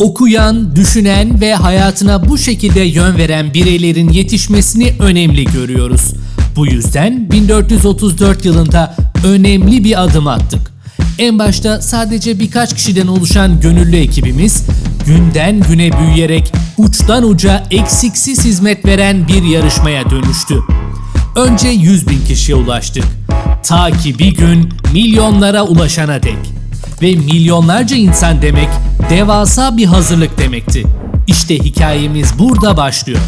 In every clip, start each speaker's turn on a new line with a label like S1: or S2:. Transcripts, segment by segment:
S1: Okuyan, düşünen ve hayatına bu şekilde yön veren bireylerin yetişmesini önemli görüyoruz. Bu yüzden 1434 yılında önemli bir adım attık. En başta sadece birkaç kişiden oluşan gönüllü ekibimiz günden güne büyüyerek uçtan uca eksiksiz hizmet veren bir yarışmaya dönüştü. Önce 100 bin kişiye ulaştık. Ta ki bir gün milyonlara ulaşana dek. Ve milyonlarca insan demek devasa bir hazırlık demekti. İşte hikayemiz burada başlıyor.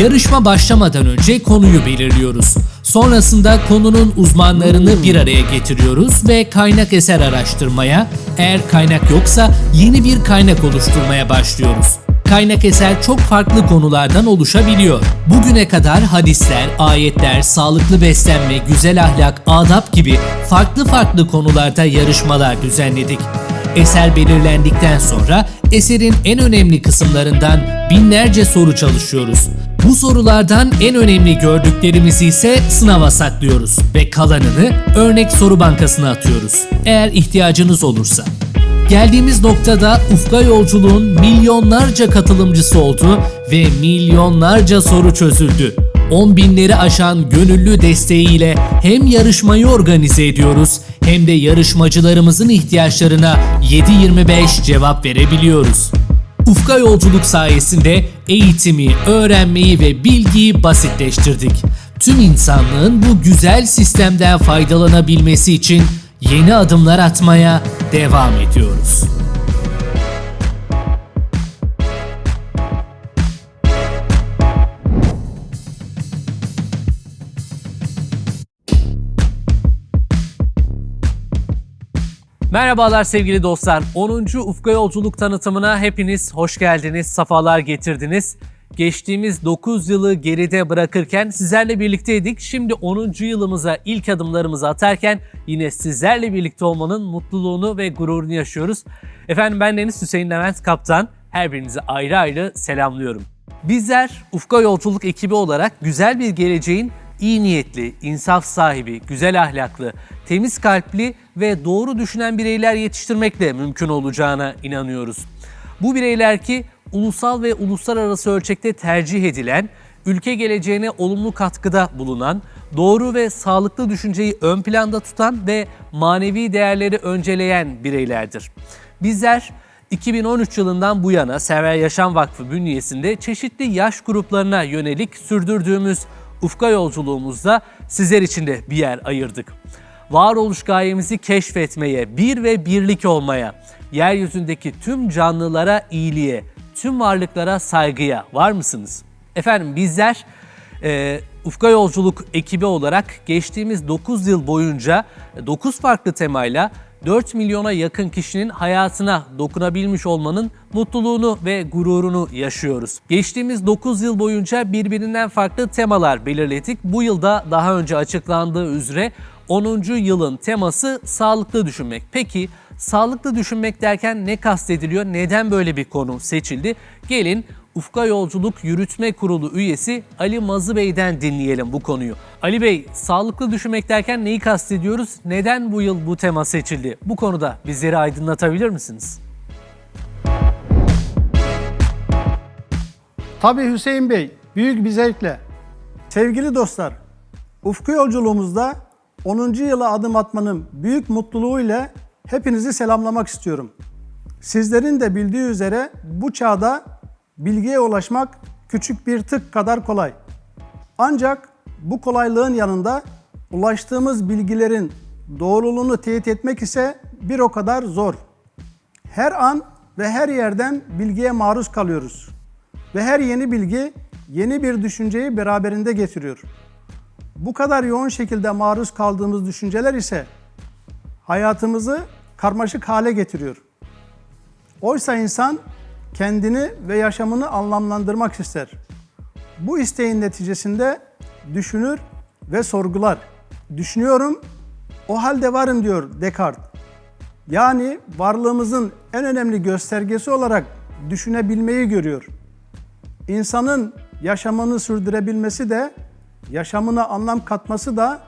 S1: Yarışma başlamadan önce konuyu belirliyoruz. Sonrasında konunun uzmanlarını bir araya getiriyoruz ve kaynak eser araştırmaya, eğer kaynak yoksa yeni bir kaynak oluşturmaya başlıyoruz. Kaynak eser çok farklı konulardan oluşabiliyor. Bugüne kadar hadisler, ayetler, sağlıklı beslenme, güzel ahlak, adap gibi farklı farklı konularda yarışmalar düzenledik. Eser belirlendikten sonra eserin en önemli kısımlarından binlerce soru çalışıyoruz. Bu sorulardan en önemli gördüklerimizi ise sınava saklıyoruz ve kalanını örnek soru bankasına atıyoruz. Eğer ihtiyacınız olursa. Geldiğimiz noktada Ufka Yolculuğun milyonlarca katılımcısı oldu ve milyonlarca soru çözüldü. 10 binleri aşan gönüllü desteğiyle hem yarışmayı organize ediyoruz hem de yarışmacılarımızın ihtiyaçlarına 7-25 cevap verebiliyoruz. Ufka Yolculuk sayesinde eğitimi, öğrenmeyi ve bilgiyi basitleştirdik. Tüm insanlığın bu güzel sistemden faydalanabilmesi için yeni adımlar atmaya devam ediyoruz. Merhabalar sevgili dostlar. 10. Ufka Yolculuk tanıtımına hepiniz hoş geldiniz, safalar getirdiniz. Geçtiğimiz 9 yılı geride bırakırken sizlerle birlikteydik. Şimdi 10. yılımıza ilk adımlarımızı atarken yine sizlerle birlikte olmanın mutluluğunu ve gururunu yaşıyoruz. Efendim ben Deniz Hüseyin Levent Kaptan. Her birinizi ayrı ayrı selamlıyorum. Bizler Ufka Yolculuk ekibi olarak güzel bir geleceğin iyi niyetli, insaf sahibi, güzel ahlaklı, temiz kalpli ve doğru düşünen bireyler yetiştirmekle mümkün olacağına inanıyoruz. Bu bireyler ki ulusal ve uluslararası ölçekte tercih edilen, ülke geleceğine olumlu katkıda bulunan, doğru ve sağlıklı düşünceyi ön planda tutan ve manevi değerleri önceleyen bireylerdir. Bizler 2013 yılından bu yana Sever Yaşam Vakfı bünyesinde çeşitli yaş gruplarına yönelik sürdürdüğümüz ufka yolculuğumuzda sizler için de bir yer ayırdık. Varoluş gayemizi keşfetmeye, bir ve birlik olmaya, yeryüzündeki tüm canlılara iyiliğe, tüm varlıklara saygıya var mısınız? Efendim bizler e, Ufka Yolculuk ekibi olarak geçtiğimiz 9 yıl boyunca 9 farklı temayla 4 milyona yakın kişinin hayatına dokunabilmiş olmanın mutluluğunu ve gururunu yaşıyoruz. Geçtiğimiz 9 yıl boyunca birbirinden farklı temalar belirledik. Bu yılda daha önce açıklandığı üzere 10. yılın teması sağlıklı düşünmek. Peki sağlıklı düşünmek derken ne kastediliyor? Neden böyle bir konu seçildi? Gelin Ufka Yolculuk Yürütme Kurulu üyesi Ali Mazı Bey'den dinleyelim bu konuyu. Ali Bey, sağlıklı düşünmek derken neyi kastediyoruz? Neden bu yıl bu tema seçildi? Bu konuda bizleri aydınlatabilir misiniz?
S2: Tabii Hüseyin Bey, büyük bir zevkle. Sevgili dostlar, Ufku yolculuğumuzda 10. yıla adım atmanın büyük mutluluğu ile hepinizi selamlamak istiyorum. Sizlerin de bildiği üzere bu çağda bilgiye ulaşmak küçük bir tık kadar kolay. Ancak bu kolaylığın yanında ulaştığımız bilgilerin doğruluğunu teyit etmek ise bir o kadar zor. Her an ve her yerden bilgiye maruz kalıyoruz. Ve her yeni bilgi yeni bir düşünceyi beraberinde getiriyor. Bu kadar yoğun şekilde maruz kaldığımız düşünceler ise hayatımızı karmaşık hale getiriyor. Oysa insan kendini ve yaşamını anlamlandırmak ister. Bu isteğin neticesinde düşünür ve sorgular. Düşünüyorum, o halde varım diyor Descartes. Yani varlığımızın en önemli göstergesi olarak düşünebilmeyi görüyor. İnsanın yaşamını sürdürebilmesi de, yaşamına anlam katması da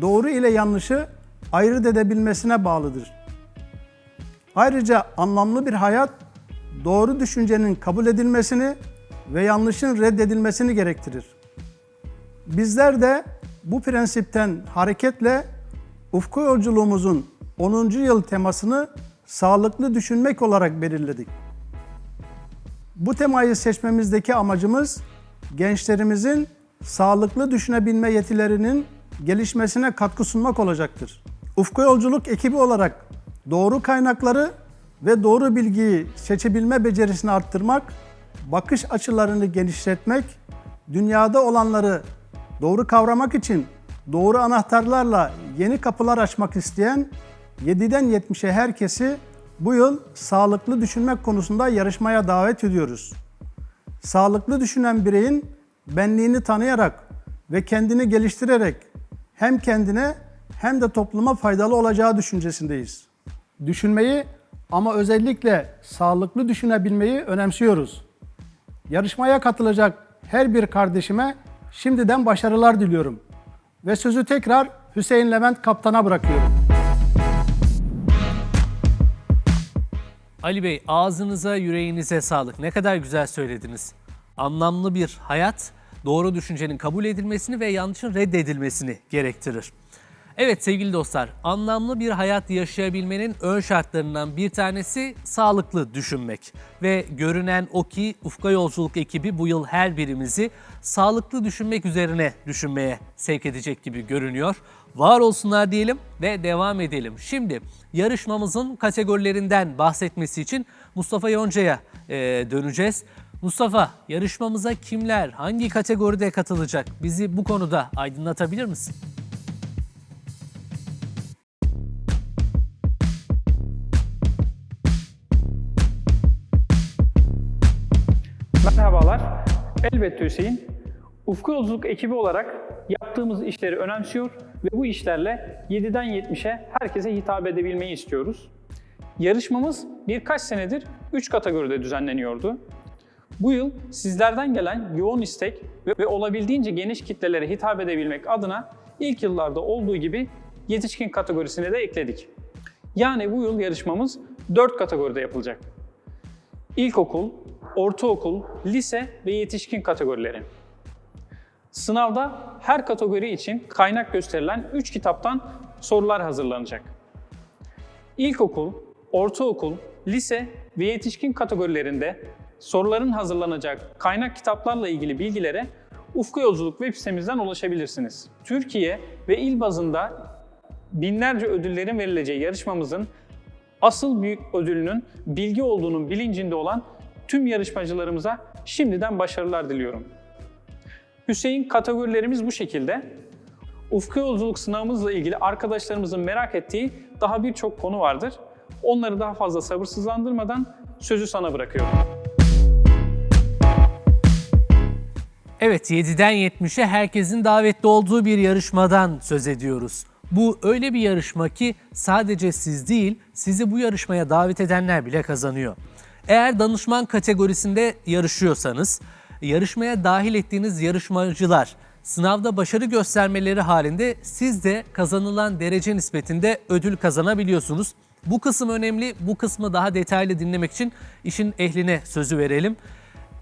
S2: doğru ile yanlışı ayırt edebilmesine bağlıdır. Ayrıca anlamlı bir hayat doğru düşüncenin kabul edilmesini ve yanlışın reddedilmesini gerektirir. Bizler de bu prensipten hareketle ufku yolculuğumuzun 10. yıl temasını sağlıklı düşünmek olarak belirledik. Bu temayı seçmemizdeki amacımız gençlerimizin sağlıklı düşünebilme yetilerinin gelişmesine katkı sunmak olacaktır. Ufku Yolculuk ekibi olarak doğru kaynakları ve doğru bilgiyi seçebilme becerisini arttırmak, bakış açılarını genişletmek, dünyada olanları doğru kavramak için doğru anahtarlarla yeni kapılar açmak isteyen 7'den 70'e herkesi bu yıl sağlıklı düşünmek konusunda yarışmaya davet ediyoruz. Sağlıklı düşünen bireyin benliğini tanıyarak ve kendini geliştirerek hem kendine hem de topluma faydalı olacağı düşüncesindeyiz. Düşünmeyi ama özellikle sağlıklı düşünebilmeyi önemsiyoruz. Yarışmaya katılacak her bir kardeşime şimdiden başarılar diliyorum. Ve sözü tekrar Hüseyin Levent Kaptan'a bırakıyorum.
S1: Ali Bey ağzınıza yüreğinize sağlık. Ne kadar güzel söylediniz. Anlamlı bir hayat doğru düşüncenin kabul edilmesini ve yanlışın reddedilmesini gerektirir. Evet sevgili dostlar, anlamlı bir hayat yaşayabilmenin ön şartlarından bir tanesi sağlıklı düşünmek. Ve görünen o ki Ufka Yolculuk ekibi bu yıl her birimizi sağlıklı düşünmek üzerine düşünmeye sevk edecek gibi görünüyor. Var olsunlar diyelim ve devam edelim. Şimdi yarışmamızın kategorilerinden bahsetmesi için Mustafa Yonca'ya e, döneceğiz. Mustafa, yarışmamıza kimler, hangi kategoride katılacak? Bizi bu konuda aydınlatabilir misin?
S3: Merhabalar. Elbette Hüseyin. Ufku Yolculuk ekibi olarak yaptığımız işleri önemsiyor ve bu işlerle 7'den 70'e herkese hitap edebilmeyi istiyoruz. Yarışmamız birkaç senedir 3 kategoride düzenleniyordu. Bu yıl sizlerden gelen yoğun istek ve, olabildiğince geniş kitlelere hitap edebilmek adına ilk yıllarda olduğu gibi yetişkin kategorisine de ekledik. Yani bu yıl yarışmamız 4 kategoride yapılacak. İlkokul, ortaokul, lise ve yetişkin kategorileri. Sınavda her kategori için kaynak gösterilen 3 kitaptan sorular hazırlanacak. İlkokul, ortaokul, lise ve yetişkin kategorilerinde soruların hazırlanacak kaynak kitaplarla ilgili bilgilere Ufku Yolculuk web sitemizden ulaşabilirsiniz. Türkiye ve il bazında binlerce ödüllerin verileceği yarışmamızın asıl büyük ödülünün bilgi olduğunun bilincinde olan tüm yarışmacılarımıza şimdiden başarılar diliyorum. Hüseyin kategorilerimiz bu şekilde. Ufku yolculuk sınavımızla ilgili arkadaşlarımızın merak ettiği daha birçok konu vardır. Onları daha fazla sabırsızlandırmadan sözü sana bırakıyorum.
S1: Evet 7'den 70'e herkesin davetli olduğu bir yarışmadan söz ediyoruz. Bu öyle bir yarışma ki sadece siz değil, sizi bu yarışmaya davet edenler bile kazanıyor. Eğer danışman kategorisinde yarışıyorsanız, yarışmaya dahil ettiğiniz yarışmacılar sınavda başarı göstermeleri halinde siz de kazanılan derece nispetinde ödül kazanabiliyorsunuz. Bu kısım önemli. Bu kısmı daha detaylı dinlemek için işin ehline sözü verelim.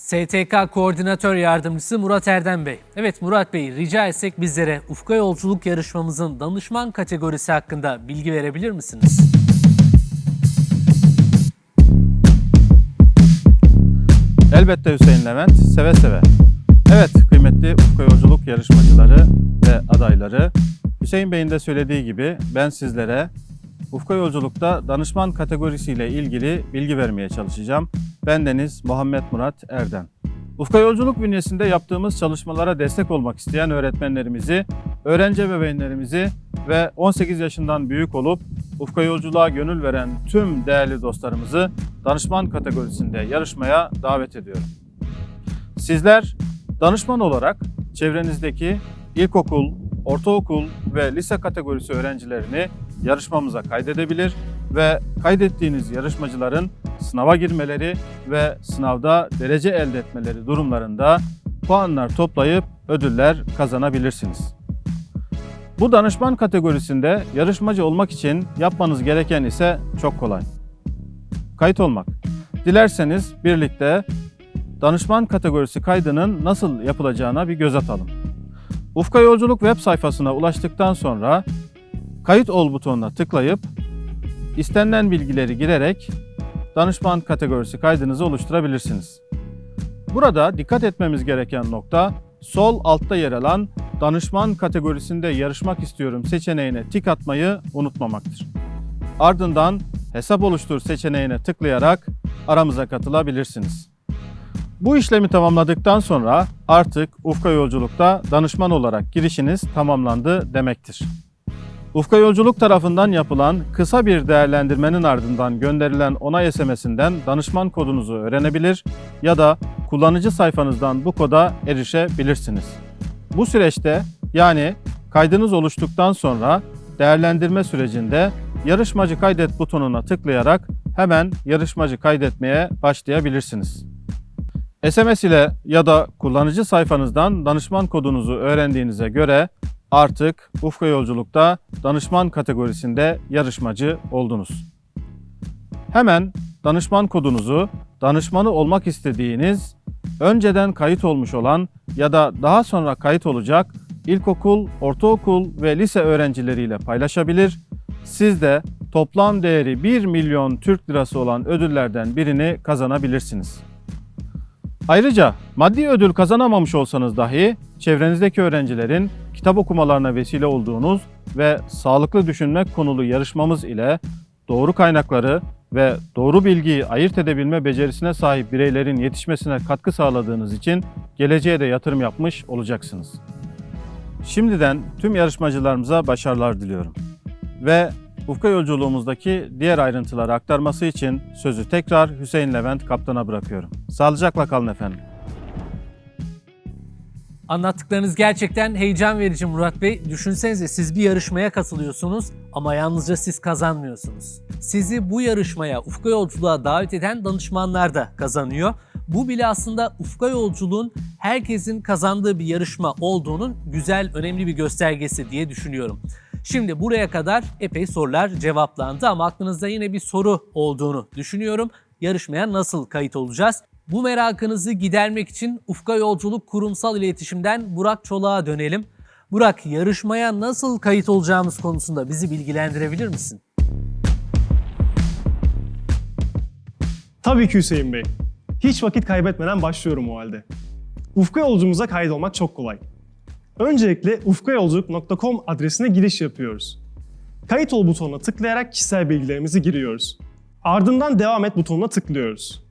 S1: STK Koordinatör Yardımcısı Murat Erdem Bey. Evet Murat Bey rica etsek bizlere Ufka Yolculuk yarışmamızın danışman kategorisi hakkında bilgi verebilir misiniz?
S4: Elbette Hüseyin Levent, seve seve. Evet kıymetli Ufka Yolculuk yarışmacıları ve adayları, Hüseyin Bey'in de söylediği gibi ben sizlere Ufka Yolculuk'ta danışman kategorisiyle ilgili bilgi vermeye çalışacağım. Bendeniz Muhammed Murat Erden. Ufka Yolculuk bünyesinde yaptığımız çalışmalara destek olmak isteyen öğretmenlerimizi, öğrenci ebeveynlerimizi ve 18 yaşından büyük olup Ufka Yolculuğa gönül veren tüm değerli dostlarımızı danışman kategorisinde yarışmaya davet ediyorum. Sizler danışman olarak çevrenizdeki ilkokul, ortaokul ve lise kategorisi öğrencilerini yarışmamıza kaydedebilir ve kaydettiğiniz yarışmacıların sınava girmeleri ve sınavda derece elde etmeleri durumlarında puanlar toplayıp ödüller kazanabilirsiniz. Bu danışman kategorisinde yarışmacı olmak için yapmanız gereken ise çok kolay. Kayıt olmak. dilerseniz birlikte danışman kategorisi kaydının nasıl yapılacağına bir göz atalım. Ufka Yolculuk web sayfasına ulaştıktan sonra kayıt ol butonuna tıklayıp istenilen bilgileri girerek danışman kategorisi kaydınızı oluşturabilirsiniz. Burada dikkat etmemiz gereken nokta sol altta yer alan danışman kategorisinde yarışmak istiyorum seçeneğine tik atmayı unutmamaktır. Ardından hesap oluştur seçeneğine tıklayarak aramıza katılabilirsiniz. Bu işlemi tamamladıktan sonra artık Ufka Yolculuk'ta danışman olarak girişiniz tamamlandı demektir. Ufka Yolculuk tarafından yapılan kısa bir değerlendirmenin ardından gönderilen onay SMS'inden danışman kodunuzu öğrenebilir ya da kullanıcı sayfanızdan bu koda erişebilirsiniz. Bu süreçte yani kaydınız oluştuktan sonra değerlendirme sürecinde yarışmacı kaydet butonuna tıklayarak hemen yarışmacı kaydetmeye başlayabilirsiniz. SMS ile ya da kullanıcı sayfanızdan danışman kodunuzu öğrendiğinize göre artık Ufka Yolculuk'ta danışman kategorisinde yarışmacı oldunuz. Hemen danışman kodunuzu danışmanı olmak istediğiniz, önceden kayıt olmuş olan ya da daha sonra kayıt olacak ilkokul, ortaokul ve lise öğrencileriyle paylaşabilir. Siz de toplam değeri 1 milyon Türk lirası olan ödüllerden birini kazanabilirsiniz. Ayrıca maddi ödül kazanamamış olsanız dahi çevrenizdeki öğrencilerin kitap okumalarına vesile olduğunuz ve sağlıklı düşünmek konulu yarışmamız ile doğru kaynakları ve doğru bilgiyi ayırt edebilme becerisine sahip bireylerin yetişmesine katkı sağladığınız için geleceğe de yatırım yapmış olacaksınız. Şimdiden tüm yarışmacılarımıza başarılar diliyorum. Ve Ufka yolculuğumuzdaki diğer ayrıntıları aktarması için sözü tekrar Hüseyin Levent Kaptan'a bırakıyorum. Sağlıcakla kalın efendim.
S1: Anlattıklarınız gerçekten heyecan verici Murat Bey. Düşünsenize siz bir yarışmaya katılıyorsunuz ama yalnızca siz kazanmıyorsunuz. Sizi bu yarışmaya, ufka yolculuğa davet eden danışmanlar da kazanıyor. Bu bile aslında ufka yolculuğun herkesin kazandığı bir yarışma olduğunun güzel, önemli bir göstergesi diye düşünüyorum. Şimdi buraya kadar epey sorular cevaplandı ama aklınızda yine bir soru olduğunu düşünüyorum. Yarışmaya nasıl kayıt olacağız? Bu merakınızı gidermek için Ufka Yolculuk Kurumsal İletişim'den Burak Çolak'a dönelim. Burak, yarışmaya nasıl kayıt olacağımız konusunda bizi bilgilendirebilir misin?
S5: Tabii ki Hüseyin Bey. Hiç vakit kaybetmeden başlıyorum o halde. Ufka yolcumuza kaydolmak çok kolay. Öncelikle ufkayolculuk.com adresine giriş yapıyoruz. Kayıt ol butonuna tıklayarak kişisel bilgilerimizi giriyoruz. Ardından devam et butonuna tıklıyoruz.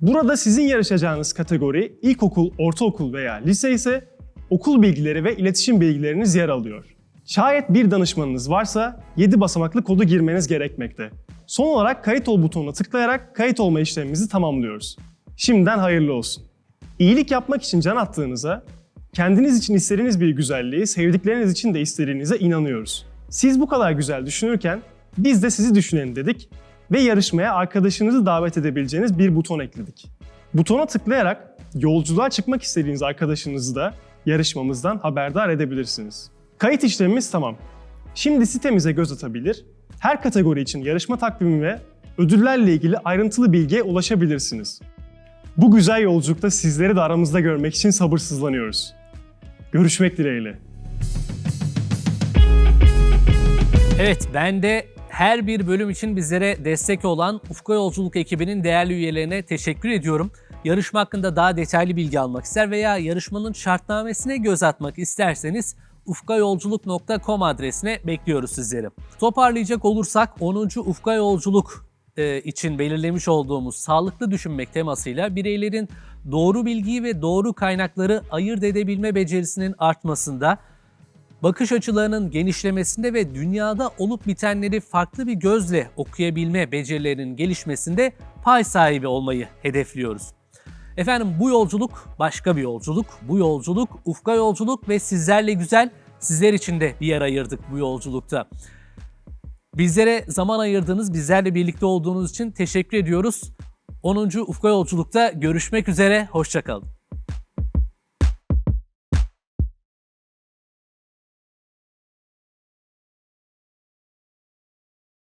S5: Burada sizin yarışacağınız kategori ilkokul, ortaokul veya lise ise okul bilgileri ve iletişim bilgileriniz yer alıyor. Şayet bir danışmanınız varsa 7 basamaklı kodu girmeniz gerekmekte. Son olarak kayıt ol butonuna tıklayarak kayıt olma işlemimizi tamamlıyoruz. Şimdiden hayırlı olsun. İyilik yapmak için can attığınıza, kendiniz için istediğiniz bir güzelliği sevdikleriniz için de istediğinize inanıyoruz. Siz bu kadar güzel düşünürken biz de sizi düşünelim dedik ve yarışmaya arkadaşınızı davet edebileceğiniz bir buton ekledik. Butona tıklayarak yolculuğa çıkmak istediğiniz arkadaşınızı da yarışmamızdan haberdar edebilirsiniz. Kayıt işlemimiz tamam. Şimdi sitemize göz atabilir, her kategori için yarışma takvimi ve ödüllerle ilgili ayrıntılı bilgiye ulaşabilirsiniz. Bu güzel yolculukta sizleri de aramızda görmek için sabırsızlanıyoruz. Görüşmek dileğiyle.
S1: Evet, ben de her bir bölüm için bizlere destek olan Ufka Yolculuk ekibinin değerli üyelerine teşekkür ediyorum. Yarışma hakkında daha detaylı bilgi almak ister veya yarışmanın şartnamesine göz atmak isterseniz ufkayolculuk.com adresine bekliyoruz sizleri. Toparlayacak olursak 10. Ufka Yolculuk e, için belirlemiş olduğumuz sağlıklı düşünmek temasıyla bireylerin doğru bilgiyi ve doğru kaynakları ayırt edebilme becerisinin artmasında, bakış açılarının genişlemesinde ve dünyada olup bitenleri farklı bir gözle okuyabilme becerilerinin gelişmesinde pay sahibi olmayı hedefliyoruz. Efendim bu yolculuk başka bir yolculuk. Bu yolculuk ufka yolculuk ve sizlerle güzel, sizler için de bir yer ayırdık bu yolculukta. Bizlere zaman ayırdığınız, bizlerle birlikte olduğunuz için teşekkür ediyoruz. 10. Ufka Yolculuk'ta görüşmek üzere, hoşçakalın.